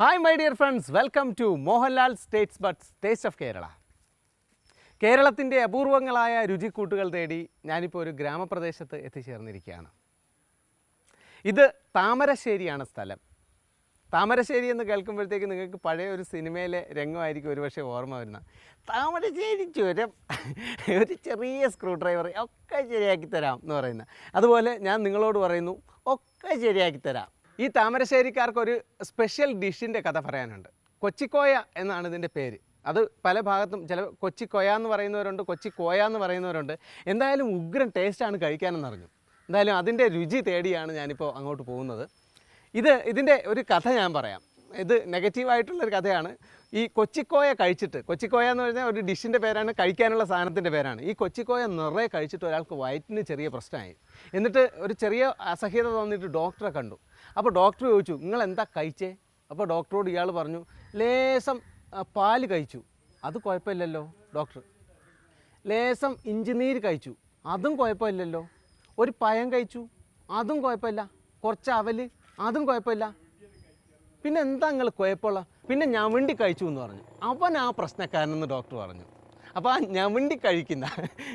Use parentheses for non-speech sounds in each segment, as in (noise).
Hi my dear friends welcome to Mohanlal states buds taste of Kerala കേരളത്തിന്റെ അപൂർവങ്ങളായ രുചിക്കൂട്ടുകൾ തേടി ഞാനിപ്പോൾ ഒരു ഗ്രാമപ്രദേശത്ത് എത്തിച്ചേർന്നിരിക്കുകയാണ്. ഇത് താമരശ്ശേരിയാണ് സ്ഥലം. താമരശ്ശേരി എന്ന് കേൾക്കുമ്പോഴത്തേക്ക് നിങ്ങൾക്ക് പഴയ ഒരു സിനിമയിലെ രംഗമായിരിക്കും ഒരുപക്ഷെ ഓർമ്മ വരുന്നത്. താമരശ്ശേരി ചുരം ഒരു ചെറിയ സ്ക്രൂ ഡ്രൈവർ ഒക്കെ ശരിയാക്കി തരാം എന്ന് പറയുന്നത്. അതുപോലെ ഞാൻ നിങ്ങളോട് പറയുന്നു ഒക്കെ ശരിയാക്കി തരാം. ഈ താമരശ്ശേരിക്കാർക്കൊരു സ്പെഷ്യൽ ഡിഷിന്റെ കഥ പറയാനുണ്ട്. കൊച്ചിക്കോയ എന്നാണ് ഇതിന്റെ പേര്. അത് പല ഭാഗത്തും ചില കൊച്ചിക്കോയ എന്ന് പറയുന്നവരുണ്ട് കൊച്ചിക്കോയ എന്ന് പറയുന്നവരുണ്ട്. എന്തായാലും ഉഗ്രൻ ടേസ്റ്റാണ് കഴിക്കാനെന്ന് അറിഞ്ഞു. എന്തായാലും അതിന്റെ രുചി തേടിയാണ് ഞാനിപ്പോൾ അങ്ങോട്ട് പോകുന്നത്. ഇത് ഇതിന്റെ ഒരു കഥ ഞാൻ പറയാം. ഇത് നെഗറ്റീവായിട്ടുള്ളൊരു കഥയാണ്. ഈ കൊച്ചിക്കോയ കഴിച്ചിട്ട് കൊച്ചിക്കോയ എന്ന് പറഞ്ഞാൽ ഒരു ഡിഷിന്റെ പേരാണ് കഴിക്കാനുള്ള സാധനത്തിന്റെ പേരാണ്. ഈ കൊച്ചിക്കോയ നിറയെ കഴിച്ചിട്ട് ഒരാൾക്ക് വയറ്റിന് ചെറിയ പ്രശ്നമായി. എന്നിട്ട് ഒരു ചെറിയ അസഹ്യത തോന്നിയിട്ട് ഡോക്ടറെ കണ്ടു. അപ്പോൾ ഡോക്ടർ ചോദിച്ചു നിങ്ങൾ എന്താ കഴിച്ചേ? അപ്പോൾ ഡോക്ടറോട് ഇയാൾ പറഞ്ഞു ലേസം പാൽ കഴിച്ചു. അത് കുഴപ്പമില്ലല്ലോ ഡോക്ടർ ലേസം ഇഞ്ചിനീര് കഴിച്ചു. അതും കുഴപ്പമില്ലല്ലോ. ഒരു പഴം കഴിച്ചു. അതും കുഴപ്പമില്ല. കുറച്ച് അവൽ. അതും കുഴപ്പമില്ല. പിന്നെ എന്താ നിങ്ങൾ കുഴപ്പമുള്ള? പിന്നെ ഞവണ്ടി കഴിച്ചു എന്ന് പറഞ്ഞു. അവൻ ആ പ്രശ്നക്കാരനെന്ന് ഡോക്ടർ പറഞ്ഞു. അപ്പോൾ ആ ഞവണ്ടി കഴിക്കുന്ന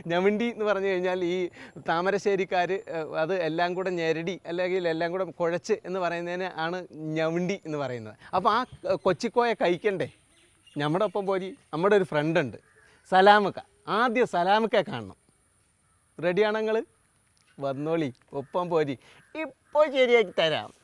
ഞവണ്ടി എന്ന് പറഞ്ഞു കഴിഞ്ഞാൽ ഈ താമരശ്ശേരിക്കാർ അത് എല്ലാം കൂടെ ഞെരടി അല്ലെങ്കിൽ എല്ലാം കൂടെ കുഴച്ച് എന്ന് പറയുന്നതിന് ആണ് ഞവണ്ടി എന്ന് പറയുന്നത്. അപ്പോൾ ആ കൊച്ചിക്കോയ കഴിക്കണ്ടേ? നമ്മുടെ ഒപ്പം പോരി നമ്മുടെ ഒരു ഫ്രണ്ട് ഉണ്ട്. സലാമക്ക. ആദ്യം സലാമക്ക കാണണം. റെഡിയാണോ നിങ്ങൾ വന്നോളി. ഒപ്പം പോരി. ഇപ്പോൾ ശരിയാക്കി തരാം.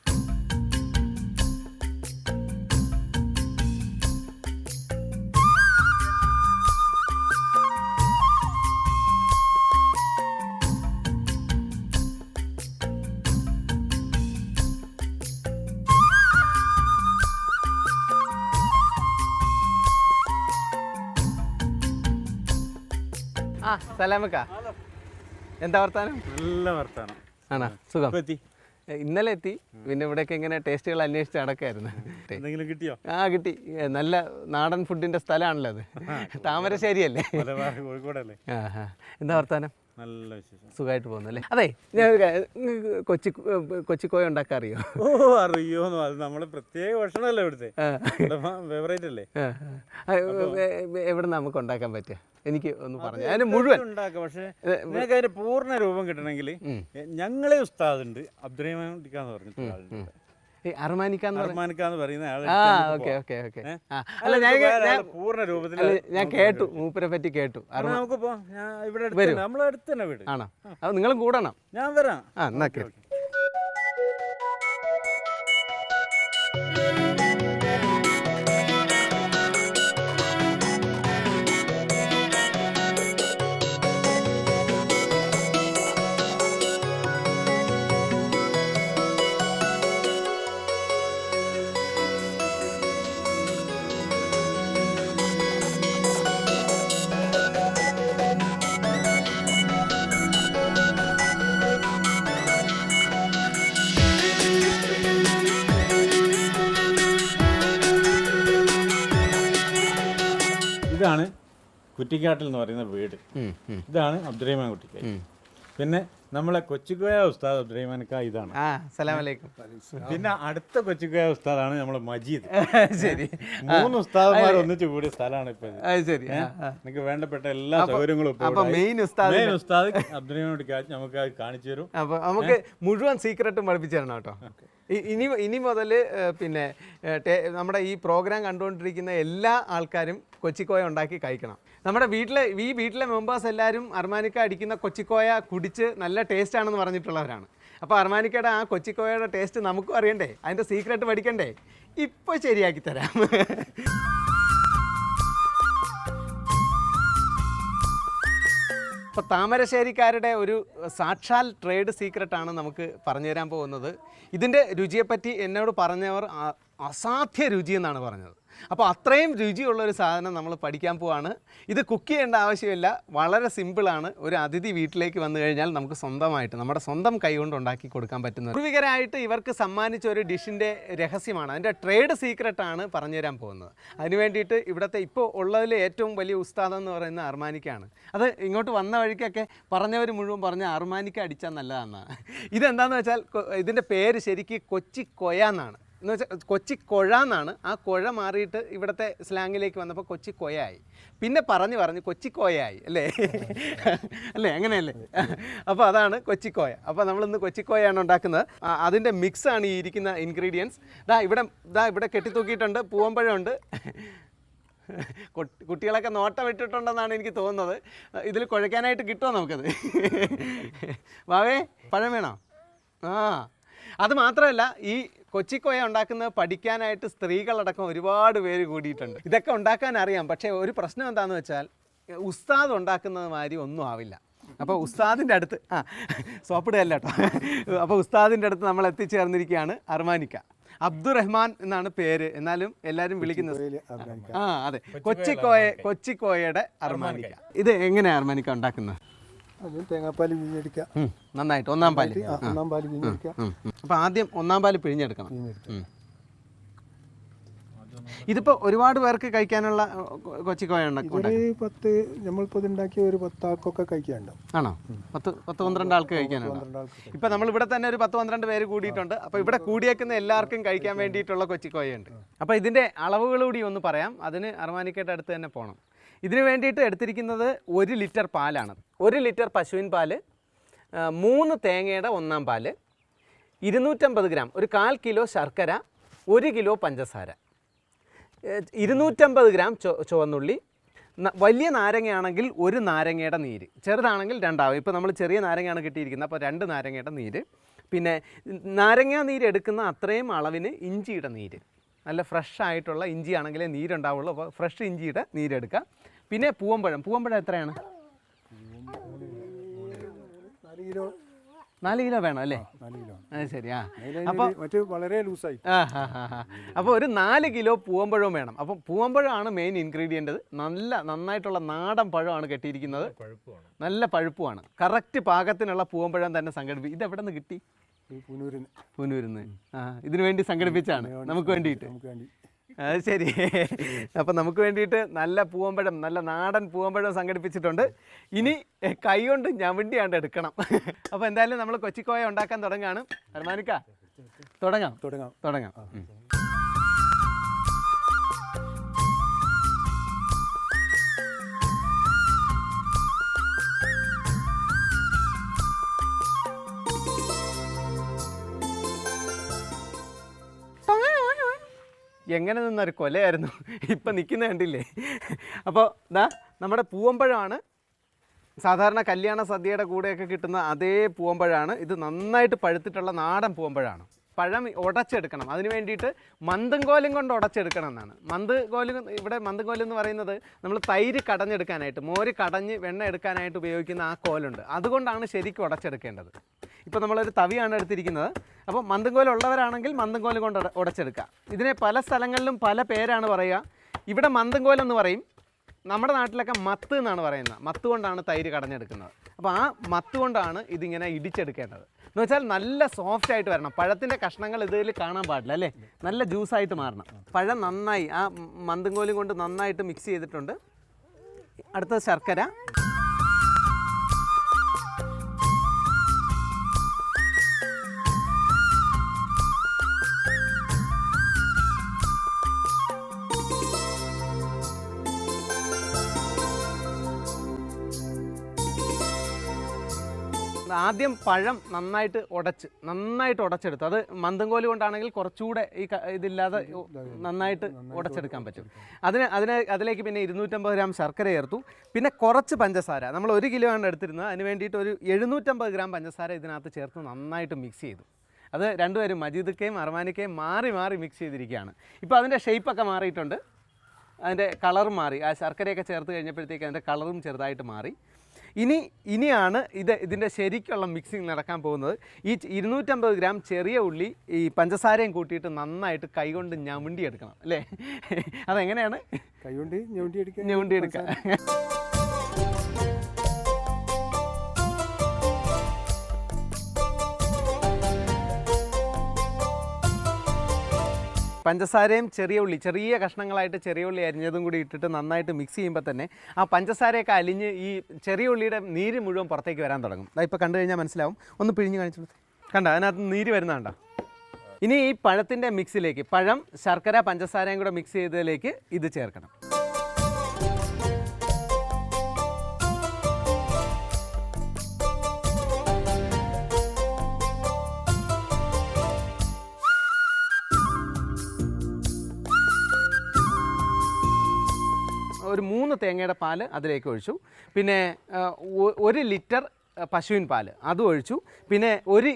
ആ. സലാമക്ക എന്താ വർത്താനം? നല്ല വർത്താനം. ആണോ? സുഖം. ഇന്നലെ എത്തി. പിന്നെ ഇവിടെയൊക്കെ ഇങ്ങനെ ടേസ്റ്റുകൾ അന്വേഷിച്ച് നടക്കായിരുന്നു. (laughs) എന്തെങ്കിലും കിട്ടിയോ? ആ കിട്ടി. നല്ല നാടൻ ഫുഡിന്റെ സ്ഥലമാണല്ലോ അത്. താമരശ്ശേരി അല്ലേ കോഴിക്കോടല്ലേ? ആ ആ. എന്താ വർത്താനം? നല്ല വിശേഷം. സുഖമായിട്ട് പോകുന്നല്ലേ അതെ ഞാൻ കൊച്ചി കൊച്ചിക്കോയ ഉണ്ടാക്കാൻ അറിയോ? ഓ അറിയോ അത് നമ്മളെ പ്രത്യേക ഭക്ഷണമല്ലേ ഇവിടുത്തെ? ഫേവറേറ്റ് അല്ലേ? എവിടെ നമുക്ക് ഉണ്ടാക്കാൻ പറ്റുക? എനിക്ക് ഒന്ന് പറഞ്ഞു അതിന് മുഴുവൻ. ഉണ്ടാക്കാം. പക്ഷേ നിങ്ങൾക്ക് അതിന്റെ പൂർണ രൂപം കിട്ടണമെങ്കിൽ ഞങ്ങളെ ഉസ്താദുണ്ട് അബ്ദുറഹിമാൻ ടിക്കാന്ന് പറഞ്ഞിട്ട് പറയുന്ന ആൾ ആ നമുക്ക് ഓക്കെ പോവാം. Okay okay. അല്ല, ഞാൻ പൂർണ രൂപത്തിൽ ഞാൻ കേട്ടു മൂപ്പരെ പറ്റി കേട്ടു. നമുക്ക് ഇവിടെ നമ്മളെ അടുത്ത് തന്നെ വീട്. ആണോ? അത് നിങ്ങളും കൂടണം. ഞാൻ വരാം. ആ എന്നാ കുറ്റിക്കാട്ടിൽ എന്ന് പറയുന്ന വീട്. ഇതാണ് അബ്ദുറഹ്മാൻ കുട്ടിക്കായി. പിന്നെ നമ്മളെ കൊച്ചിക്കോയ ഉസ്താദ് അബ്ദുറഹ്മാൻക്ക ഇതാണ്. പിന്നെ അടുത്ത കൊച്ചിക്കോയ ഉസ്താദാണ് നമ്മളെ മജീദ്. ശരി. മൂന്ന് ഉസ്താദന്മാർ ഒന്നിച്ച് കൂടിയ സ്ഥലമാണ് ഇപ്പൊ ശരി. നിങ്ങൾക്ക് വേണ്ടപ്പെട്ട എല്ലാ സൗകര്യങ്ങളും. മെയിൻ ഉസ്താദ് മെയിൻ ഉസ്താദ് അബ്ദുറഹ്മാൻ നമുക്ക് കാണിച്ചു തരും. നമുക്ക് മുഴുവൻ സീക്രട്ടും പഠിപ്പിച്ചു തരണം കേട്ടോ. ഇനി ഇനി മുതൽ പിന്നെ നമ്മുടെ ഈ പ്രോഗ്രാം കണ്ടുകൊണ്ടിരിക്കുന്ന എല്ലാ ആൾക്കാരും കൊച്ചിക്കോയ ഉണ്ടാക്കി കഴിക്കണം. നമ്മുടെ വീട്ടിലെ ഈ വീട്ടിലെ മെമ്പേഴ്സ് എല്ലാവരും അർമാനിക്ക അടിക്കുന്ന കൊച്ചിക്കോയ കുടിച്ച് നല്ല ടേസ്റ്റ് ആണെന്ന് പറഞ്ഞിട്ടുള്ളവരാണ്. അപ്പോൾ അർമാനിക്കയുടെ ആ കൊച്ചിക്കോയയുടെ ടേസ്റ്റ് നമുക്കും അറിയണ്ടേ? അതിന്റെ സീക്രട്ട് പഠിക്കണ്ടേ? ഇപ്പോൾ ശരിയാക്കി തരാം. (laughs) അപ്പോൾ താമരശ്ശേരിക്കാരുടെ ഒരു സാക്ഷാൽ ട്രേഡ് സീക്രട്ടാണ് നമുക്ക് പറഞ്ഞു തരാൻ പോകുന്നത്. ഇതിന്റെ രുചിയെപ്പറ്റി എന്നോട് പറഞ്ഞവർ അസാധ്യ രുചി എന്നാണ് പറഞ്ഞത്. അപ്പോൾ അത്രയും രുചിയുള്ള ഒരു സാധനം നമ്മൾ പഠിക്കാൻ പോവാണ്. ഇത് കുക്ക് ചെയ്യേണ്ട ആവശ്യമില്ല. വളരെ സിമ്പിളാണ് ഒരു അതിഥി വീട്ടിലേക്ക് വന്നു കഴിഞ്ഞാൽ നമുക്ക് സ്വന്തമായിട്ട് നമ്മുടെ സ്വന്തം കൈകൊണ്ട് ഉണ്ടാക്കി കൊടുക്കാൻ പറ്റുന്നത് പൂർവികരായിട്ട് ഇവർക്ക് സമ്മാനിച്ച ഒരു ഡിഷിന്റെ രഹസ്യമാണ്. അതിന്റെ ട്രേഡ് സീക്രട്ടാണ് പറഞ്ഞു തരാൻ പോകുന്നത്. അതിന് വേണ്ടിയിട്ട് ഇവിടുത്തെ ഇപ്പോൾ ഉള്ളതിൽ ഏറ്റവും വലിയ ഉസ്താദം എന്ന് പറയുന്ന അർമാനിക്കാണ്. അത് ഇങ്ങോട്ട് വന്ന വഴിക്കൊക്കെ പറഞ്ഞവർ മുഴുവൻ പറഞ്ഞ അർമാനിക്ക അടിച്ചാൽ നല്ലതാണെന്നാണ് ഇതെന്താണെന്ന് വെച്ചാൽ ഇതിന്റെ പേര് ശരിക്ക് കൊച്ചി കൊയ എന്നാണ്. എന്ന് വെച്ചാൽ കൊച്ചി കൊഴ എന്നാണ്. ആ കൊഴ മാറിയിട്ട് ഇവിടുത്തെ സ്ലാങ്ങിലേക്ക് വന്നപ്പോൾ കൊച്ചി കൊയായി പിന്നെ പറഞ്ഞു പറഞ്ഞു കൊച്ചി കോയായി അല്ലേ? അല്ലേ? അങ്ങനെയല്ലേ? അപ്പോൾ അതാണ് കൊച്ചി കൊച്ചിക്കോയ അപ്പോൾ നമ്മളിന്ന് കൊച്ചിക്കോയാണ് ഉണ്ടാക്കുന്നത്. അതിന്റെ ആണ് ഈ ഇരിക്കുന്ന ഇൻഗ്രീഡിയൻസ് ദാ ഇവിടെ ദാ ഇവിടെ കെട്ടിത്തൂക്കിയിട്ടുണ്ട് പൂവമ്പഴമുണ്ട് കുട്ടി- കുട്ടികളൊക്കെ നോട്ടം ഇട്ടിട്ടുണ്ടെന്നാണ് എനിക്ക് തോന്നുന്നത്. ഇതിൽ കുഴക്കാനായിട്ട് കിട്ടുമോ നമുക്കത്? വാവേ പഴം വേണോ? ആ. അത് മാത്രമല്ല ഈ കൊച്ചിക്കോയ ഉണ്ടാക്കുന്നത് പഠിക്കാനായിട്ട് സ്ത്രീകളടക്കം ഒരുപാട് പേര് കൂടിയിട്ടുണ്ട്. ഇതൊക്കെ ഉണ്ടാക്കാൻ അറിയാം. പക്ഷേ ഒരു പ്രശ്നം എന്താണെന്ന് വെച്ചാൽ ഉസ്താദ് ഉണ്ടാക്കുന്നത് മാതിരി ഒന്നും ആവില്ല. അപ്പോൾ ഉസ്താദിന്റെ അടുത്ത് ആ സോപ്പിടുകയല്ല കേട്ടോ. അപ്പോൾ ഉസ്താദിന്റെ അടുത്ത് നമ്മൾ എത്തിച്ചേർന്നിരിക്കുകയാണ് അർമാനിക്ക. അബ്ദുറഹ്മാൻ എന്നാണ് പേര്. എന്നാലും എല്ലാവരും വിളിക്കുന്നത് ആ അതെ. കൊച്ചിക്കോയ കൊച്ചിക്കോയയുടെ അർമാനിക്ക. ഇത് എങ്ങനെയാണ് അർമാനിക്ക ഉണ്ടാക്കുന്നത്? അത് തേങ്ങാപ്പാൽ പിഴിഞ്ഞെടുക്കുക. നന്നായിട്ട് ഒന്നാം പാൽ. ആ, ഒന്നാം പാൽ പിഴിഞ്ഞെടുക്കുക. അപ്പോൾ ആദ്യം ഒന്നാം പാൽ പിഴിഞ്ഞെടുക്കണം. പിഴിഞ്ഞെടുക്കുക. ഉം. ഇതിപ്പോൾ ഒരുപാട് പേർക്ക് കഴിക്കാനുള്ള കൊച്ചിക്കോയ ഒരു പത്ത് നമ്മളിപ്പോൾ ഒരു പത്താൾക്കൊക്കെ കഴിക്കാനുണ്ടാവും ആണോ? പത്ത് പത്ത് പന്ത്രണ്ട് ആൾക്ക് കഴിക്കാനുണ്ടോ? ഇപ്പം നമ്മൾ ഇവിടെ തന്നെ ഒരു പത്ത് പന്ത്രണ്ട് പേര് കൂടിയിട്ടുണ്ട്. അപ്പൊ ഇവിടെ കൂടിയേക്കുന്ന എല്ലാവർക്കും കഴിക്കാൻ വേണ്ടിയിട്ടുള്ള കൊച്ചിക്കോയുണ്ട് അപ്പൊ ഇതിന്റെ അളവുകൾ കൂടി ഒന്ന് പറയാം. അതിന് അർമാനിക്കയുടെ അടുത്ത് തന്നെ പോകണം ഇതിന് വേണ്ടിയിട്ട് എടുത്തിരിക്കുന്നത് ഒരു ലിറ്റർ പാലാണ്. ഒരു ലിറ്റർ പശുവിൻ പാൽ മൂന്ന് തേങ്ങയുടെ ഒന്നാം പാൽ ഇരുന്നൂറ്റമ്പത് ഗ്രാം ഒരു കാൽ കിലോ ശർക്കര ഒരു കിലോ പഞ്ചസാര. ഇരുന്നൂറ്റമ്പത് ഗ്രാം ചൊ ചുവന്നുള്ളി വലിയ നാരങ്ങയാണെങ്കിൽ ഒരു നാരങ്ങയുടെ നീര് ചെറുതാണെങ്കിൽ രണ്ടാവും. ഇപ്പോൾ നമ്മൾ ചെറിയ നാരങ്ങയാണ് കിട്ടിയിരിക്കുന്നത് അപ്പോൾ രണ്ട് നാരങ്ങയുടെ നീര്. പിന്നെ നാരങ്ങ നീര് എടുക്കുന്ന അത്രയും അളവിന് ഇഞ്ചിയുടെ നീര്. നല്ല ഫ്രഷ് ആയിട്ടുള്ള ഇഞ്ചി നീരുണ്ടാവുള്ളൂ അപ്പോൾ ഫ്രഷ് ഇഞ്ചിയുടെ നീരെടുക്കുക പിന്നെ പൂവമ്പഴം പൂവമ്പഴം എത്രയാണ്? നാല് കിലോ. നാല് കിലോ വേണം അല്ലേ? അത് ശരി ആ. അപ്പോൾ മറ്റു വളരെ ലൂസായി. അപ്പോൾ ഒരു നാല് കിലോ പൂവമ്പഴവും വേണം. അപ്പോൾ പൂവമ്പഴമാണ് മെയിൻ ഇൻഗ്രീഡിയന്റ് നല്ല നന്നായിട്ടുള്ള നാടൻ പഴമാണ് കെട്ടിയിരിക്കുന്നത്. നല്ല പഴുപ്പുമാണ്. കറക്റ്റ് പാകത്തിനുള്ള പൂവമ്പഴം തന്നെ സംഘടിപ്പി ഇത് എവിടെ നിന്ന് കിട്ടി പുനൂരിന്ന്. പുനൂരിന് ആ ഇതിനു വേണ്ടി സംഘടിപ്പിച്ചാണ്. നമുക്ക് വേണ്ടിയിട്ട്. അത് ശരി. അപ്പം നമുക്ക് വേണ്ടിയിട്ട് നല്ല പൂവമ്പഴം നല്ല നാടൻ പൂവമ്പഴം സംഘടിപ്പിച്ചിട്ടുണ്ട്. ഇനി കൈകൊണ്ട് കൈ കൊണ്ട് ഞവണ്ടിയാണ്ട് എടുക്കണം. അപ്പോൾ എന്തായാലും നമ്മൾ കൊച്ചിക്കോയ ഉണ്ടാക്കാൻ തുടങ്ങുകയാണ് അർമാനിക്ക തുടങ്ങാം. തുടങ്ങാം. തുടങ്ങാം. എങ്ങനെ നിന്നൊരു കൊലയായിരുന്നു? ഇപ്പം നിൽക്കുന്ന കണ്ടില്ലേ? അപ്പോൾ ദാ നമ്മുടെ പൂവമ്പഴമാണ് സാധാരണ കല്യാണ സദ്യയുടെ കൂടെയൊക്കെ കിട്ടുന്ന അതേ പൂവമ്പഴമാണ് ഇത് നന്നായിട്ട് പഴുത്തിട്ടുള്ള നാടൻ പൂവമ്പഴമാണ് പഴം ഉടച്ചെടുക്കണം. അതിന് വേണ്ടിയിട്ട് മന്ദങ്കോലും കൊണ്ട് ഉടച്ചെടുക്കണം എന്നാണ്. മന്ത് കോലും ഇവിടെ മന്ദങ്കോലും എന്ന് പറയുന്നത് നമ്മൾ തൈര് കടഞ്ഞെടുക്കാനായിട്ട് മോര് കടഞ്ഞ് വെണ്ണ എടുക്കാനായിട്ട് ഉപയോഗിക്കുന്ന ആ കോലുണ്ട്. അതുകൊണ്ടാണ് ശരിക്കും ഉടച്ചെടുക്കേണ്ടത്. ഇപ്പോൾ നമ്മളൊരു തവിയാണ് എടുത്തിരിക്കുന്നത്. അപ്പോൾ മന്ദങ്കോൽ ഉള്ളവരാണെങ്കിൽ മന്ദങ്കോൽ കൊണ്ട് ഉട- ഉടച്ചെടുക്കുക. ഇതിനെ പല സ്ഥലങ്ങളിലും പല പേരാണ് പറയുക. ഇവിടെ മന്ദങ്കോൽ എന്ന് പറയും. നമ്മുടെ നാട്ടിലൊക്കെ മത്ത് എന്നാണ് പറയുന്നത്. മത്ത് കൊണ്ടാണ് തൈര് കടഞ്ഞെടുക്കുന്നത്. അപ്പോൾ ആ മത്ത് കൊണ്ടാണ് ഇതിങ്ങനെ ഇടിച്ചെടുക്കേണ്ടത്. എന്ന് വെച്ചാൽ നല്ല സോഫ്റ്റ് ആയിട്ട് വരണം. പഴത്തിന്റെ കഷ്ണങ്ങൾ ഇതിൽ കാണാൻ പാടില്ല അല്ലേ? നല്ല ജ്യൂസായിട്ട് മാറണം. പഴം നന്നായി ആ മന്തും കോലും കൊണ്ട് നന്നായിട്ട് മിക്സ് ചെയ്തിട്ടുണ്ട്. അടുത്തത് ശർക്കര. ആദ്യം പഴം നന്നായിട്ട് ഉടച്ച് നന്നായിട്ട് ഉടച്ചെടുത്ത്. അത് മന്ദങ്കോൽ കൊണ്ടാണെങ്കിൽ കുറച്ചുകൂടെ ഈ ഇതില്ലാതെ നന്നായിട്ട് ഉടച്ചെടുക്കാൻ പറ്റും. അതിന് അതിന് അതിലേക്ക് പിന്നെ ഇരുന്നൂറ്റമ്പത് ഗ്രാം ശർക്കര ചേർത്തു. പിന്നെ കുറച്ച് പഞ്ചസാര. നമ്മൾ ഒരു കിലോ ആണ് എടുത്തിരുന്നത്. അതിന് വേണ്ടിയിട്ട് ഒരു എഴുന്നൂറ്റമ്പത് ഗ്രാം പഞ്ചസാര ഇതിനകത്ത് ചേർത്ത് നന്നായിട്ട് മിക്സ് ചെയ്തു. അത് രണ്ടുപേരും മജീദക്കയും അർമാനിക്കയും മാറി മാറി മിക്സ് ചെയ്തിരിക്കുകയാണ്. ഇപ്പോൾ അതിന്റെ ഷേപ്പൊക്കെ മാറിയിട്ടുണ്ട്. അതിന്റെ കളർ മാറി. ആ ശർക്കരയൊക്കെ ചേർത്ത് കഴിഞ്ഞപ്പോഴത്തേക്ക് അതിന്റെ കളറും ചെറുതായിട്ട് മാറി. ഇനി ഇനിയാണ് ഇത് ഇതിന്റെ ശരിക്കുള്ള മിക്സിങ് നടക്കാൻ പോകുന്നത്. ഈ ഇരുന്നൂറ്റമ്പത് ഗ്രാം ചെറിയ ഉള്ളി ഈ പഞ്ചസാരയും കൂട്ടിയിട്ട് നന്നായിട്ട് കൈകൊണ്ട് ഞമുണ്ടി എടുക്കണം അല്ലേ? അതെങ്ങനെയാണ്? കൈകൊണ്ട് ഞമുണ്ടി എടുക്കുക. ഞമുണ്ടി എടുക്കുക. പഞ്ചസാരയും ചെറിയ ഉള്ളി ചെറിയ കഷ്ണങ്ങളായിട്ട് ചെറിയ ഉള്ളി അരിഞ്ഞതും കൂടി ഇട്ടിട്ട് നന്നായിട്ട് മിക്സ് ചെയ്യുമ്പോൾ തന്നെ ആ പഞ്ചസാരയൊക്കെ അലിഞ്ഞ് ഈ ചെറിയ ഉള്ളിയുടെ നീര് മുഴുവൻ പുറത്തേക്ക് വരാൻ തുടങ്ങും. ഇപ്പോൾ കണ്ടു കഴിഞ്ഞാൽ മനസ്സിലാവും. ഒന്ന് പിഴിഞ്ഞ് കാണിച്ചോളൂ കണ്ട? അതിനകത്ത് നീര് വരുന്ന കണ്ടോ? ഇനി ഈ പഴത്തിന്റെ മിക്സിലേക്ക് പഴം ശർക്കര പഞ്ചസാരയും കൂടെ മിക്സ് ചെയ്തതിലേക്ക് ഇത് ചേർക്കണം. മൂന്ന് തേങ്ങയുടെ പാൽ അതിലേക്ക് ഒഴിച്ചു. പിന്നെ ഒരു ലിറ്റർ പശുവിൻ പാൽ അതും ഒഴിച്ചു. പിന്നെ ഒരു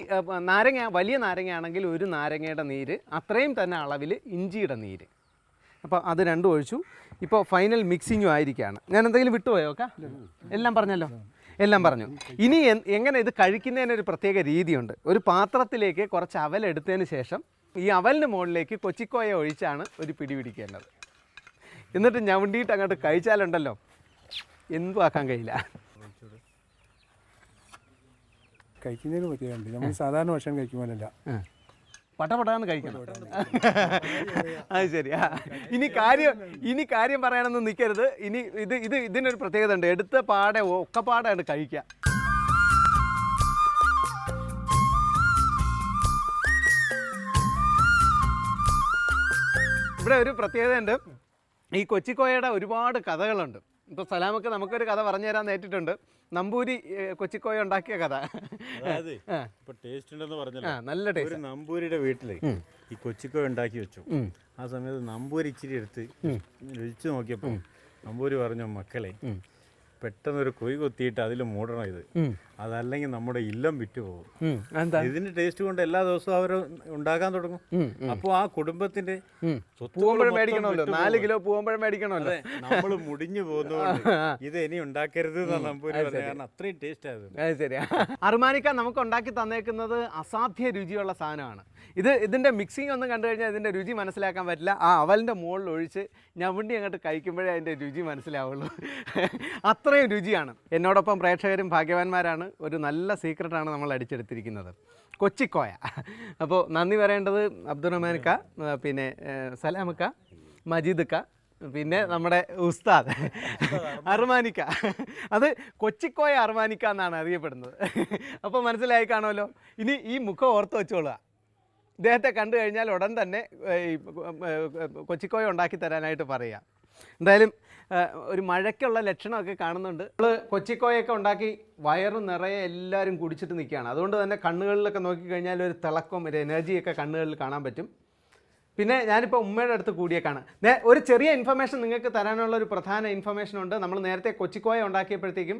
നാരങ്ങ വലിയ നാരങ്ങയാണെങ്കിൽ ഒരു നാരങ്ങയുടെ നീര് അത്രയും തന്നെ അളവിൽ ഇഞ്ചിയുടെ നീര്. അപ്പോൾ അത് രണ്ടും ഒഴിച്ചു. ഇപ്പോൾ ഫൈനൽ മിക്സിങ്ങും ആയിരിക്കുകയാണ് ഞാൻ എന്തെങ്കിലും വിട്ടുപോയോ ഒക്കെ? എല്ലാം പറഞ്ഞല്ലോ? എല്ലാം പറഞ്ഞു. ഇനി എങ്ങനെ ഇത് കഴിക്കുന്നതിനൊരു പ്രത്യേക രീതിയുണ്ട്. ഒരു പാത്രത്തിലേക്ക് കുറച്ച് അവലെടുത്തതിന് ശേഷം ഈ അവലിന് മുകളിലേക്ക് കൊച്ചിക്കോയ ഒഴിച്ചാണ് ഒരു പിടി പിടിക്കേണ്ടത്. എന്നിട്ട് ഞവണ്ടിയിട്ട് അങ്ങോട്ട് കഴിച്ചാലുണ്ടല്ലോ. എന്തും ആക്കാൻ കഴിയില്ല. കഴിക്കുന്നതിന് പറ്റിയുണ്ട് നമ്മൾ സാധാരണ ഭക്ഷണം കഴിക്കുമ്പോഴല്ല പട്ടപട്ടാന്ന് കഴിക്കണം. അത് ശരി. ഇനി കാര്യം ഇനി കാര്യം പറയാനൊന്നും നിൽക്കരുത് ഇനി ഇത് ഇത് ഇതിനൊരു പ്രത്യേകത ഉണ്ട് എടുത്ത പാടെ ഒക്കെ പാടാണ് കഴിക്കുക ഇവിടെ ഒരു പ്രത്യേകത ഉണ്ട് ഈ കൊച്ചിക്കോയയുടെ ഒരുപാട് കഥകളുണ്ട്. ഇപ്പോൾ സലാമൊക്കെ നമുക്കൊരു കഥ പറഞ്ഞു തരാൻ നേരിട്ടുണ്ട് നമ്പൂരി കൊച്ചിക്കോയ ഉണ്ടാക്കിയ കഥ. ടേസ്റ്റ് ഉണ്ടെന്ന് പറഞ്ഞല്ലോ. നല്ല ടേസ്റ്റ് നമ്പൂരിയുടെ വീട്ടിൽ ഈ കൊച്ചിക്കോയ ഉണ്ടാക്കി വെച്ചു. ആ സമയത്ത് നമ്പൂരി ഇച്ചിരി എടുത്ത് രുചിച്ചു നോക്കിയപ്പോൾ നമ്പൂരി പറഞ്ഞു മക്കളെ പെട്ടെന്ന് ഒരു കൊയ് കൊത്തിയിട്ട് അതിൽ മൂടണം ഇത്. അതല്ലെങ്കിൽ നമ്മുടെ ഇല്ലം വിറ്റു പോകും എന്താ ഇതിന്റെ ടേസ്റ്റ് കൊണ്ട് എല്ലാ ദിവസവും അവർ ഉണ്ടാക്കാൻ തുടങ്ങും. അപ്പോൾ ആ കുടുംബത്തിന്റെ പൂവമ്പഴം മേടിക്കണമല്ലോ. നാല്. കിലോ പൂവമ്പഴം മേടിക്കണമല്ലോ. അതെ നമ്മൾ മുടിഞ്ഞു പോകുന്നതുകൊണ്ട് ഇത് ഇനി ഉണ്ടാക്കരുത് കാരണം അത്രയും ടേസ്റ്റ് ആയിരുന്നു ശരിയാ നമുക്ക് ഉണ്ടാക്കി തന്നേക്കുന്നത് അസാധ്യ രുചിയുള്ള സാധനമാണ്. ഇത് ഇതിന്റെ മിക്സിങ് ഒന്നും കണ്ടു കഴിഞ്ഞാൽ ഇതിന്റെ രുചി മനസ്സിലാക്കാൻ പറ്റില്ല. ആ അവലിന്റെ മുകളിൽ ഒഴിച്ച് ഞവണ്ടി അങ്ങോട്ട് കഴിക്കുമ്പോഴേ അതിന്റെ രുചി മനസ്സിലാവുള്ളൂ. അത്രയും രുചിയാണ്. എന്നോടൊപ്പം പ്രേക്ഷകരും ഭാഗ്യവാന്മാരാണ്. ഒരു നല്ല സീക്രട്ടാണ് നമ്മൾ അടിച്ചെടുത്തിരിക്കുന്നത്. കൊച്ചിക്കോയ. അപ്പോൾ നന്ദി പറയേണ്ടത് അബ്ദുറഹ്മാൻക്ക പിന്നെ സലാമക്ക മജീദ്ക്ക പിന്നെ നമ്മുടെ ഉസ്താദ് അർമാനിക്ക അത് കൊച്ചിക്കോയ അർമാനിക്ക എന്നാണ് അറിയപ്പെടുന്നത്. അപ്പോൾ മനസ്സിലായി കാണുമല്ലോ. ഇനി ഈ മുഖം ഓർത്ത് വെച്ചോളുക. ഇദ്ദേഹത്തെ കണ്ടു കഴിഞ്ഞാൽ ഉടൻ തന്നെ കൊച്ചിക്കോയ ഉണ്ടാക്കി തരാനായിട്ട് പറയാം. എന്തായാലും ഒരു മഴയ്ക്കുള്ള ലക്ഷണമൊക്കെ കാണുന്നുണ്ട്. നമ്മൾ കൊച്ചിക്കോയൊക്കെ ഉണ്ടാക്കി വയറ് നിറയെ എല്ലാവരും കുടിച്ചിട്ട് നിൽക്കുകയാണ്. അതുകൊണ്ട് തന്നെ കണ്ണുകളിലൊക്കെ നോക്കിക്കഴിഞ്ഞാൽ ഒരു തിളക്കം ഒരു എനർജിയൊക്കെ കണ്ണുകളിൽ കാണാൻ പറ്റും. പിന്നെ ഞാനിപ്പോൾ ഉമ്മയുടെ അടുത്ത് കൂടിയേക്കാണ്. ഒരു ചെറിയ ഇൻഫർമേഷൻ നിങ്ങൾക്ക് തരാനുള്ള ഒരു പ്രധാന ഇൻഫർമേഷൻ ഉണ്ട്. നമ്മൾ നേരത്തെ കൊച്ചിക്കോയ ഉണ്ടാക്കിയപ്പോഴത്തേക്കും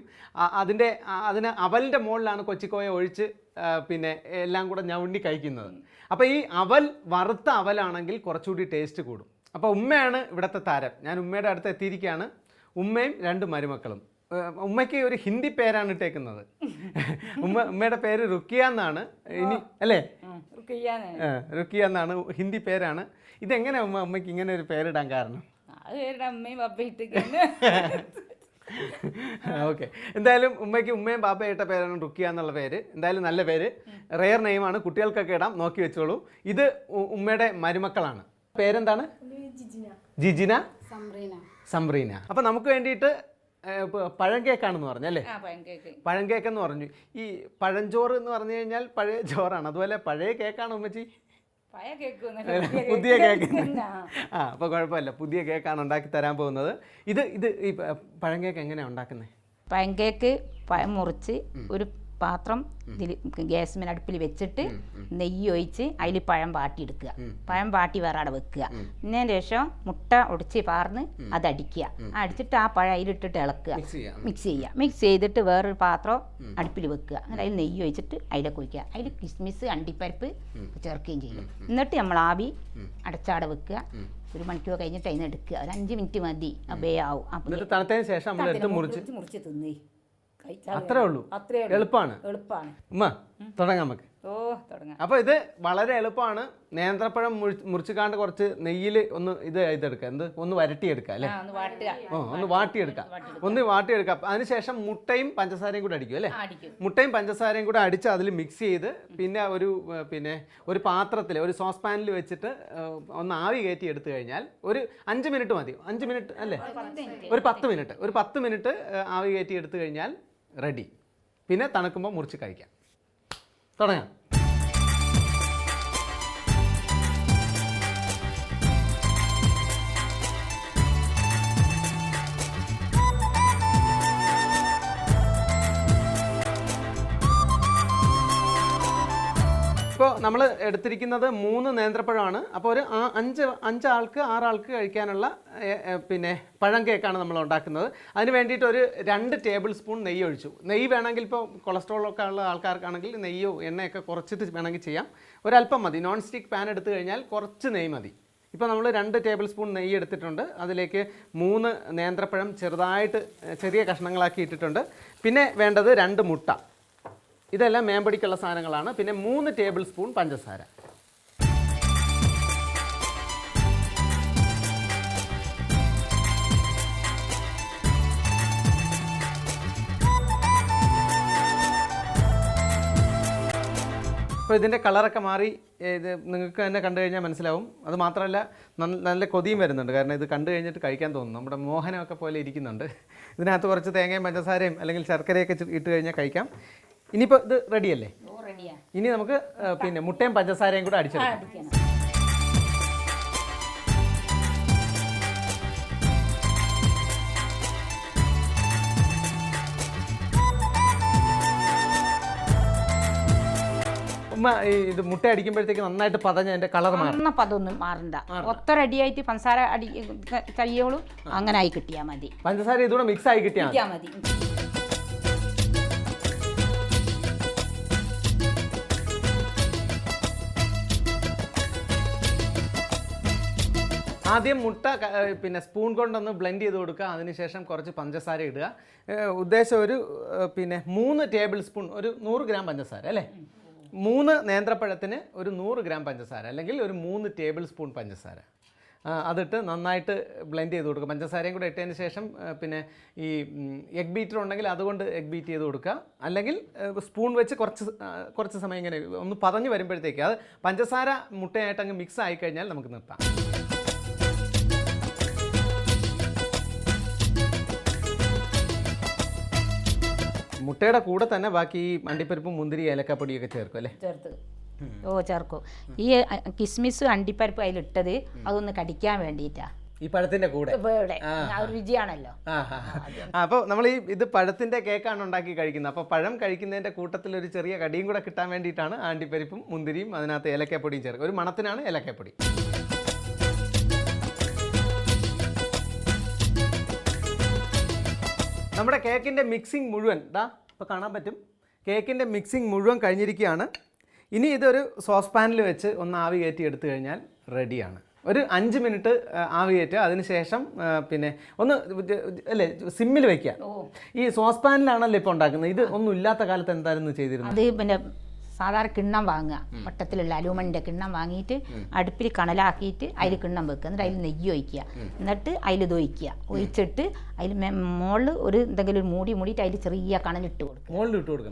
അതിന്റെ അതിന് അവലിന്റെ മുകളിലാണ് കൊച്ചിക്കോയ ഒഴിച്ച് പിന്നെ എല്ലാം കൂടെ ഞവണ്ടി കഴിക്കുന്നത്. അപ്പോൾ ഈ അവൽ വറുത്ത അവലാണെങ്കിൽ കുറച്ചുകൂടി ടേസ്റ്റ് കൂടും. അപ്പോൾ ഉമ്മയാണ് ഇവിടുത്തെ താരം. ഞാൻ ഉമ്മയുടെ അടുത്ത് എത്തിയിരിക്കുകയാണ്. ഉമ്മയും രണ്ട് മരുമക്കളും. ഉമ്മയ്ക്ക് ഒരു ഹിന്ദി പേരാണ് ഇട്ടേക്കുന്നത്. ഉമ്മ ഉമ്മയുടെ പേര് റുക്കിയ എന്നാണ്. ഇനി അല്ലേ? റുക്കിയ എന്നാണ്. ഹിന്ദി പേരാണ്. ഇതെങ്ങനെ ഉമ്മ ഉമ്മയ്ക്ക് ഇങ്ങനെ ഒരു പേരിടാൻ കാരണം? ഓക്കെ. എന്തായാലും ഉമ്മയ്ക്ക് ഉമ്മയും ബാപ്പയും ഇട്ട പേരാണ് റുക്കിയ എന്നുള്ള പേര്. എന്തായാലും നല്ല പേര്. റെയർ നെയിമാണ്. കുട്ടികൾക്കൊക്കെ ഇടാം. നോക്കി വെച്ചോളൂ. ഇത് ഉമ്മയുടെ മരുമക്കളാണ്. പേരെന്താണ്? ജിജിന. സംറീന. അപ്പൊ അപ്പം നമുക്ക് വേണ്ടിയിട്ട് പഴം കേക്കാണെന്ന് പറഞ്ഞല്ലേ ആ പഴങ്കേക്ക് പഴം കേക്ക് എന്ന് പറഞ്ഞു. ഈ പഴഞ്ചോറ് എന്ന് പറഞ്ഞു കഴിഞ്ഞാൽ പഴയ ചോറാണ്. അതുപോലെ പഴയ കേക്കാണ് ഉമ്മച്ചി? കേക്ക് പുതിയ കേക്ക് ആ അപ്പോൾ കുഴപ്പമില്ല. പുതിയ കേക്കാണ് ഉണ്ടാക്കി തരാൻ പോകുന്നത്. ഇത് ഇത് ഈ പഴം കേക്ക് എങ്ങനെയാണ് ഉണ്ടാക്കുന്നത് പഴം പഴം മുറിച്ച് ഒരു പാത്രം ഇതിൽ ഗ്യാസ് മേലെ അടുപ്പിൽ വെച്ചിട്ട് നെയ്യ് ഒഴിച്ച് അതിൽ പഴം വാട്ടിയെടുക്കുക. പഴം വാട്ടി വേറെ അവിടെ വെക്കുക. ഇതിന് ശേഷം മുട്ട ഒടിച്ച് പാർന്ന് അത് അടിക്കുക. അടിച്ചിട്ട് ആ പഴം അതിലിട്ടിട്ട് ഇളക്കുക. മിക്സ് ചെയ്യാം. മിക്സ് ചെയ്യുക മിക്സ് ചെയ്തിട്ട് വേറൊരു പാത്രം അടുപ്പിൽ വെക്കുക. എന്നിട്ട് അതിൽ നെയ്യ് ഒഴിച്ചിട്ട് അതിലേക്ക് ഒഴിക്കുക. അതിൽ കിസ്മിസ് അണ്ടിപ്പരിപ്പ് ചേർക്കുകയും ചെയ്യും. എന്നിട്ട് നമ്മൾ ആവി അടച്ചാടെ വെക്കുക. ഒരു മണിക്കൂർ കഴിഞ്ഞിട്ട് അതിന് എടുക്കുക. ഒരു അഞ്ച് മിനിറ്റ് മതി. അബേ ആവും. തണുത്തതിന് ശേഷം മുറിച്ച് മുറിച്ച് തിന്നേ. അത്രേ ഉള്ളൂ. അത്രേ. എളുപ്പമാണ് എളുപ്പമാണ് ഉമ്മ തുടങ്ങാം നമുക്ക്. ഓ തുടങ്ങാം. അപ്പോൾ ഇത് വളരെ എളുപ്പമാണ് നേന്ത്രപ്പഴം മുറി- മുറിച്ചുകാണ്ട് കുറച്ച് നെയ്യിൽ ഒന്ന് ഇത് ഇതെടുക്കുക. എന്ത്? ഒന്ന് വരട്ടിയെടുക്കുക അല്ലേ? ഓ ഒന്ന് വാട്ടിയെടുക്കാം ഒന്ന് വാട്ടിയെടുക്കാം അതിനുശേഷം മുട്ടയും പഞ്ചസാരയും കൂടെ അടിക്കും അല്ലേ? മുട്ടയും പഞ്ചസാരയും കൂടെ അടിച്ച് അതിൽ മിക്സ് ചെയ്ത് പിന്നെ ഒരു പിന്നെ ഒരു പാത്രത്തിൽ ഒരു സോസ് പാനിൽ വെച്ചിട്ട് ഒന്ന് ആവി കയറ്റി എടുത്തു കഴിഞ്ഞാൽ ഒരു അഞ്ച് മിനിറ്റ് മതി. അഞ്ച് മിനിറ്റ് അല്ലേ? ഒരു പത്ത് മിനിറ്റ് ഒരു പത്ത് മിനിറ്റ് ആവി കയറ്റി എടുത്തു കഴിഞ്ഞാൽ റെഡി. പിന്നെ തണുക്കുമ്പോൾ മുറിച്ച് കഴിക്കാം. തുടങ്ങാം. നമ്മൾ എടുത്തിരിക്കുന്നത് മൂന്ന് നേന്ത്രപ്പഴമാണ്. അപ്പോൾ ഒരു അഞ്ച് അഞ്ചാൾക്ക് ആറാൾക്ക് കഴിക്കാനുള്ള പിന്നെ പഴം കേക്കാണ് നമ്മൾ ഉണ്ടാക്കുന്നത്. അതിന് വേണ്ടിയിട്ട് ഒരു രണ്ട് ടേബിൾ സ്പൂൺ നെയ്യ് ഒഴിച്ചു. നെയ്യ് വേണമെങ്കിൽ ഇപ്പോൾ കൊളസ്ട്രോൾ ഒക്കെ ഉള്ള ആൾക്കാർക്കാണെങ്കിൽ നെയ്യോ എണ്ണയൊക്കെ കുറച്ചിട്ട് വേണമെങ്കിൽ ചെയ്യാം. ഒരല്പം മതി. നോൺ സ്റ്റിക്ക് പാൻ എടുത്തു കഴിഞ്ഞാൽ കുറച്ച് നെയ്യ് മതി. ഇപ്പോൾ നമ്മൾ രണ്ട് ടേബിൾ സ്പൂൺ നെയ്യ് എടുത്തിട്ടുണ്ട്. അതിലേക്ക് മൂന്ന് നേന്ത്രപ്പഴം ചെറുതായിട്ട് ചെറിയ കഷ്ണങ്ങളാക്കി ഇട്ടിട്ടുണ്ട്. പിന്നെ വേണ്ടത് രണ്ട് മുട്ട. ഇതെല്ലാം മേമ്പടിക്കുള്ള സാധനങ്ങളാണ്. പിന്നെ മൂന്ന് ടേബിൾ സ്പൂൺ പഞ്ചസാര. അപ്പോൾ ഇതിന്റെ കളറൊക്കെ മാറി ഇത് നിങ്ങൾക്ക് തന്നെ കണ്ടു കഴിഞ്ഞാൽ മനസ്സിലാവും. അത് മാത്രമല്ല നല്ല കൊതിയും വരുന്നുണ്ട്. കാരണം ഇത് കണ്ടു കഴിഞ്ഞിട്ട് കഴിക്കാൻ തോന്നും നമ്മുടെ മോഹനമൊക്കെ പോലെ ഇരിക്കുന്നുണ്ട്. ഇതിനകത്ത് കുറച്ച് തേങ്ങയും പഞ്ചസാരയും അല്ലെങ്കിൽ ശർക്കരയൊക്കെ ഇട്ട് കഴിഞ്ഞാൽ കഴിക്കാം. ഇനിയിപ്പോൾ ഇത് റെഡിയല്ലേ ഇനി നമുക്ക് പിന്നെ മുട്ടയും പഞ്ചസാരയും കൂടെ അടിച്ചെടുക്കാം. ഉമ്മ ഇത് മുട്ട അടിക്കുമ്പോഴത്തേക്ക് നന്നായിട്ട് പതഞ്ഞ എന്റെ കളർ മാറുന്ന പതൊന്നും മാറണ്ട. ഒത്ത റെഡിയായിട്ട് പഞ്ചസാര അടി കഴിയോളൂ അങ്ങനെ ആയി കിട്ടിയാൽ മതി. പഞ്ചസാര ഇതുകൂടെ മിക്സ് ആയി കിട്ടിയാൽ മതി. ആദ്യം മുട്ട പിന്നെ സ്പൂൺ കൊണ്ടൊന്ന് ബ്ലെൻഡ് ചെയ്ത് കൊടുക്കുക. അതിനുശേഷം കുറച്ച് പഞ്ചസാര ഇടുക. ഉദ്ദേശം ഒരു പിന്നെ മൂന്ന് ടേബിൾ സ്പൂൺ ഒരു നൂറ് ഗ്രാം പഞ്ചസാര അല്ലേ? മൂന്ന് നേന്ത്രപ്പഴത്തിന് ഒരു നൂറ് ഗ്രാം പഞ്ചസാര അല്ലെങ്കിൽ ഒരു മൂന്ന് ടേബിൾ സ്പൂൺ പഞ്ചസാര. അതിട്ട് നന്നായിട്ട് ബ്ലെൻഡ് ചെയ്ത് കൊടുക്കുക. പഞ്ചസാരയും കൂടെ ഇട്ടതിന് ശേഷം പിന്നെ ഈ എഗ് ബീറ്റർ ഉണ്ടെങ്കിൽ അതുകൊണ്ട് എഗ് ബീറ്റ് ചെയ്ത് കൊടുക്കുക. അല്ലെങ്കിൽ സ്പൂൺ വെച്ച് കുറച്ച് കുറച്ച് സമയം ഇങ്ങനെ ഒന്ന് പതഞ്ഞ് വരുമ്പോഴത്തേക്ക് അത് പഞ്ചസാര മുട്ടയായിട്ട് അങ്ങ് മിക്സ് ആയി കഴിഞ്ഞാൽ നമുക്ക് നിർത്താം. മുട്ടയുടെ കൂടെ തന്നെ ബാക്കി അണ്ടിപ്പരിപ്പും മുന്തിരി ഏലക്കാപ്പൊടിയൊക്കെ ചേർക്കും അല്ലേ? ചേർത്ത്. ഓ ചേർക്കും. ഈ കിസ്മിസ് അണ്ടിപ്പരിപ്പ് അതിലിട്ടത് അതൊന്ന് കടിക്കാൻ വേണ്ടിയിട്ടാ. ഈ പഴത്തിന്റെ കൂടെ? രുചിയാണല്ലോ. അപ്പോൾ നമ്മൾ ഈ ഇത് പഴത്തിന്റെ കേക്കാണ് ഉണ്ടാക്കി കഴിക്കുന്നത്. അപ്പോൾ പഴം കഴിക്കുന്നതിന്റെ കൂട്ടത്തിൽ ഒരു ചെറിയ കടിയും കൂടെ കിട്ടാൻ വേണ്ടിയിട്ടാണ് ആണ്ടിപ്പരിപ്പും അണ്ടിപ്പരിപ്പും മുന്തിരിയും അതിനകത്ത് ഏലക്കാപ്പൊടിയും ചേർക്കുക. ഒരു മണത്തിനാണ് ഏലക്കാപ്പൊടി. നമ്മുടെ കേക്കിന്റെ മിക്സിംഗ് മുഴുവൻ ഇതാ ഇപ്പോൾ കാണാൻ പറ്റും. കേക്കിന്റെ മിക്സിംഗ് മുഴുവൻ കഴിഞ്ഞിരിക്കുകയാണ്. ഇനി ഇതൊരു സോസ് പാനിൽ വെച്ച് ഒന്ന് ആവി കയറ്റി എടുത്തു കഴിഞ്ഞാൽ റെഡിയാണ് ഒരു അഞ്ച് മിനിറ്റ് ആവി കയറ്റുക. അതിനുശേഷം പിന്നെ ഒന്ന് അല്ലേ സിമ്മിൽ വെക്കുക. ഈ സോസ് പാനിലാണല്ലോ ഇപ്പോൾ ഉണ്ടാക്കുന്നത്. ഇത് ഒന്നും ഇല്ലാത്ത കാലത്ത് എന്തായിരുന്നു ചെയ്തിരുന്നത്? അത് പിന്നെ സാധാരണ കിണ്ണം വാങ്ങുക. വട്ടത്തിലുള്ള അലൂമിനിന്റെ കിണ്ണം വാങ്ങിയിട്ട് അടുപ്പിൽ കണലാക്കിയിട്ട് അതിൽ കിണ്ണം വെക്കുക. എന്നിട്ട് അതിൽ നെയ്യ് ഒഴിക്കുക. എന്നിട്ട് അതിൽ ഒഴിക്കുക. ഒഴിച്ചിട്ട് അതിൽ മുകളിൽ ഒരു എന്തെങ്കിലും ഒരു മൂടി മൂടിയിട്ട് അതിൽ ചെറിയ കണലിട്ട് കൊടുക്കുക.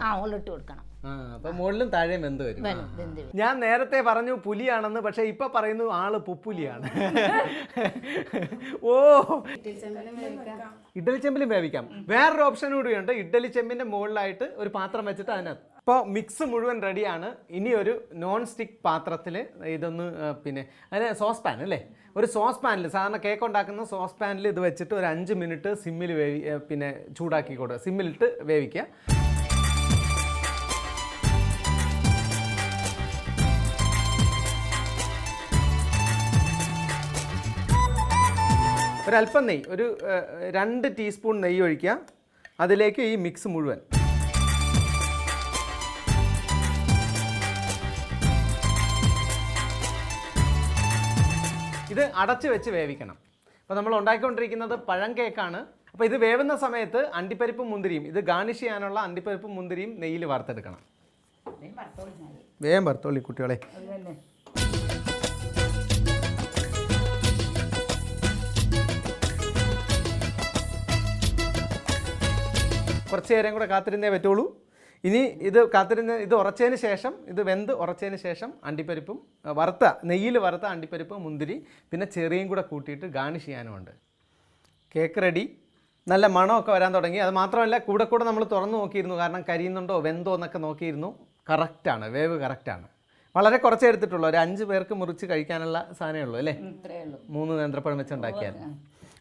ആ മുകളിലിട്ട് കൊടുക്കണം. ആ അപ്പോൾ മുകളിലും താഴെയും വെന്ത് വരും. വെന്ത് വെന്ത് വരും. ഞാൻ നേരത്തെ പറഞ്ഞു പുലിയാണെന്ന് പക്ഷെ ഇപ്പൊ പറയുന്നു ആൾ പുപ്പുലിയാണ്. ഓ. ഇഡലി ചെമ്പിലും വേവിക്കാം. വേറൊരു ഓപ്ഷൻ കൂടിയുണ്ട് ഇഡലി ചെമ്പിന്റെ മുകളിലായിട്ട് ഒരു പാത്രം വെച്ചിട്ട് അതിനകത്ത്. ഇപ്പോൾ മിക്സ് മുഴുവൻ റെഡിയാണ് ഇനി ഒരു നോൺ സ്റ്റിക്ക് പാത്രത്തിൽ ഇതൊന്ന് പിന്നെ അതിന് സോസ് പാൻ അല്ലേ? ഒരു സോസ് പാനിൽ സാധാരണ കേക്ക് ഉണ്ടാക്കുന്ന സോസ് പാനിൽ ഇത് വെച്ചിട്ട് ഒരു അഞ്ച് മിനിറ്റ് സിമ്മിൽ വേവി പിന്നെ ചൂടാക്കി കൊടുക്കുക സിമ്മിലിട്ട് വേവിക്കുക. ഒരല്പം നെയ്യ് ഒരു രണ്ട് ടീസ്പൂൺ നെയ്യ് ഒഴിക്കുക. അതിലേക്ക് ഈ മിക്സ് മുഴുവൻ. ഇത് അടച്ച് വെച്ച് വേവിക്കണം. അപ്പോൾ നമ്മൾ ഉണ്ടാക്കിക്കൊണ്ടിരിക്കുന്നത് പഴം കേക്കാണ്. അപ്പോൾ ഇത് വേവുന്ന സമയത്ത് അണ്ടിപ്പരിപ്പും മുന്തിരിയും ഇത് ഗാർണിഷ് ചെയ്യാനുള്ള അണ്ടിപ്പരിപ്പും മുന്തിരിയും നെയ്യിൽ വറുത്തെടുക്കണം. വേഗം വറുത്തോളി കുട്ടികളെ. കുറച്ച് നേരം കൂടെ കാത്തിരുന്നേ പറ്റുള്ളൂ. ഇനി ഇത് കാത്തിരുന്ന ഇത് ഉറച്ചതിന് ശേഷം ഇത് വെന്ത് ഉറച്ചതിന് ശേഷം അണ്ടിപ്പരിപ്പും വറുത്ത നെയ്യിൽ വറുത്ത അണ്ടിപ്പരിപ്പ് മുന്തിരി പിന്നെ ചെറിയും കൂടെ കൂട്ടിയിട്ട് ഗാർണിഷ് ചെയ്യാനുമുണ്ട്. കേക്ക് റെഡി നല്ല മണമൊക്കെ വരാൻ തുടങ്ങി. അത് മാത്രമല്ല കൂടെ കൂടെ നമ്മൾ തുറന്നു നോക്കിയിരുന്നു. കാരണം കരിയുന്നുണ്ടോ വെന്തോ എന്നൊക്കെ നോക്കിയിരുന്നു. കറക്റ്റാണ് വേവ് കറക്റ്റാണ് വളരെ കുറച്ച് എടുത്തിട്ടുള്ളൂ. ഒരു അഞ്ച് പേർക്ക് മുറിച്ച് കഴിക്കാനുള്ള സാധനമേ ഉള്ളൂ അല്ലേ? മൂന്ന് നേന്ത്രപ്പഴം വെച്ച് ഉണ്ടാക്കിയാൽ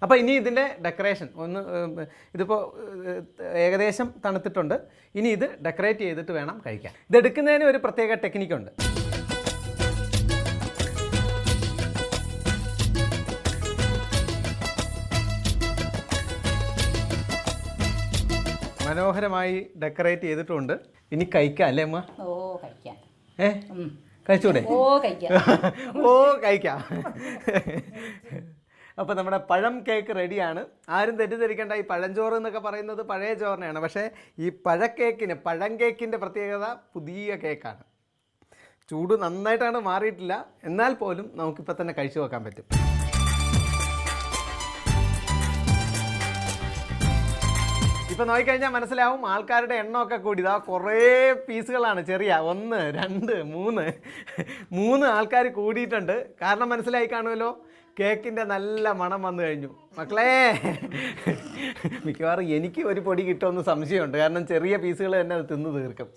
അപ്പോൾ ഇനി ഇതിന്റെ ഡെക്കറേഷൻ ഒന്ന് ഇതിപ്പോൾ ഏകദേശം തണുത്തിട്ടുണ്ട്. ഇനി ഇത് ഡെക്കറേറ്റ് ചെയ്തിട്ട് വേണം കഴിക്കാൻ. ഇതെടുക്കുന്നതിന് ഒരു പ്രത്യേക ടെക്നിക്കുണ്ട് മനോഹരമായി ഡെക്കറേറ്റ് ചെയ്തിട്ടുണ്ട്. ഇനി കഴിക്കാം അല്ലേ അമ്മ? ഓ കഴിക്കാം. ഏ? കഴിച്ചൂടെ? ഓ കഴിക്കാം. (laughs) ഓ കഴിക്കാം. (laughs) അപ്പോൾ നമ്മുടെ പഴം കേക്ക് റെഡിയാണ്. ആരും തെറ്റിദ്ധരിക്കേണ്ട. ഈ പഴഞ്ചോറ് എന്നൊക്കെ പറയുന്നത് പഴയ ചോറിനെയാണ്. പക്ഷേ ഈ പഴക്കേക്കിന് പഴം കേക്കിന്റെ പ്രത്യേകത പുതിയ കേക്കാണ്. ചൂട് നന്നായിട്ടാണ് മാറിയിട്ടില്ല. എന്നാൽ പോലും നമുക്കിപ്പോൾ തന്നെ കഴിച്ചു നോക്കാൻ പറ്റും. ഇപ്പം നോക്കിക്കഴിഞ്ഞാൽ മനസ്സിലാവും ആൾക്കാരുടെ എണ്ണമൊക്കെ കൂടി ഇതാ കുറേ പീസുകളാണ്. ചെറിയ ഒന്ന് രണ്ട് മൂന്ന്. മൂന്ന് ആൾക്കാർ കൂടിയിട്ടുണ്ട്. കാരണം മനസ്സിലായി കാണുമല്ലോ? കേക്കിന്റെ നല്ല മണം വന്നു കഴിഞ്ഞു. മക്കളെ മിക്കവാറും എനിക്ക് ഒരു പൊടി കിട്ടുമെന്ന് സംശയമുണ്ട്. കാരണം ചെറിയ പീസുകൾ തന്നെ അത് തിന്നു തീർക്കും.